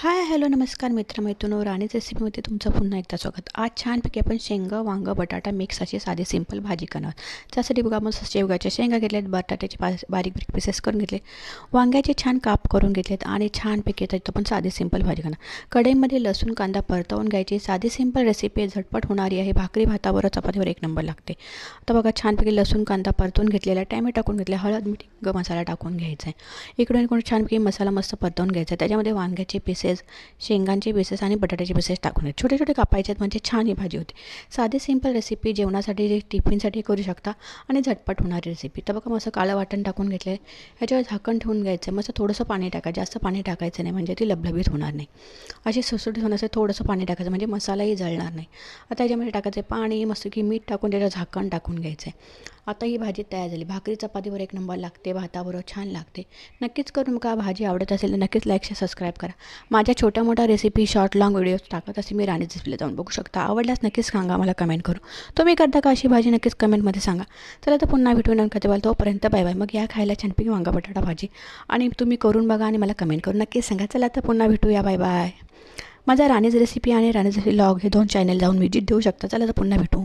Hi hello नमस्कार मित्रमैत्रिणीवर राणीच रेसिपीमध्ये तुमचं पुन्हा एकदा स्वागत. आज छानपैकी आपण शेंगा वांगं बटाटा मिक्स अशी साधी सिंपल भाजी करणार. त्यासाठी बघा आपण शेवगाच्या शेंगा घेतल्यात बटाट्याचे बारीक बारीक पीसेस करून घेतले वांग्याचे छान काप करून घेतलेत आणि छानपैकी त्यात पण साधी सिंपल भाजी करणार. कढईमध्ये लसूण कांदा परतवून घ्यायची. साधी सिंपल रेसिपी झटपट होणारी आहे. भाकरी भातावर चपातीवर एक नंबर लागते. आता बघा छानपैकी लसूण कांदा परतून घेतलेला टॅमे टाकून घेतले हळद मीठ मसाला टाकून घ्यायचा आहे. इकडून इकडून छानपैकी मसाला मस्त परतवून घ्यायचा आहे. त्याच्यामध्ये वांग्याचे पीसेस शेंगांचे पीसेस आणि बटाट्याचे पीसेस टाकून घ्यायचे छोटे छोटे कापायचे आहेत म्हणजे छान ही भाजी होती. साधी सिंपल रेसिपी जेवणासाठी टिफिनसाठी करू शकता आणि झटपट होणारी रेसिपी तर बघा मस्त काळं वाटण टाकून घेतलं आहे ह्याच्यावर झाकण ठेवून घ्यायचं. मस्त थोडंसं पाणी टाकायचं जास्त पाणी टाकायचं नाही म्हणजे ती लबलबीत होणार नाही. अशी सुसुटीत होण्यासाठी थोडंसं पाणी टाकायचं म्हणजे मसालाही जळणार नाही. आता याच्यामध्ये टाकायचं पाणी मस्त की मीठ टाकून त्याच्यावर झाकण टाकून घ्यायचं आहे आता ही भाजी तयार झाली. भाकरी चपातीवर एक नंबर लागते भाताबरोबर छान लागते. नक्कीच करून का भाजी आवडत असेल तर नक्कीच लाईक शेअर सबस्क्राईब करा. माझ्या छोट्या मोठ्या रेसिपी शॉर्ट लॉंग व्हिडिओज टाकत असे मी राणी रेसिपीला जाऊन बघू शकता. आवडल्यास नक्कीच सांगा मला कमेंट करू तुम्ही करता का अशी भाजी? नक्कीच कमेंटमध्ये सांगा. चला तर पुन्हा भेटू नका तेव्हा तोपर्यंत बाय बाय मग या खायला छानपैकी वांगा बटाटा भाजी आणि तुम्ही करून बघा आणि मला कमेंट करू नक्कीच सांगा. चला तर पुन्हा भेटूया. बाय बाय माझा राणीज रेसिपी आणि राणीज लॉग हे दोन चॅनल जाऊन व्हिजिट देऊ शकता. चला तर पुन्हा भेटू.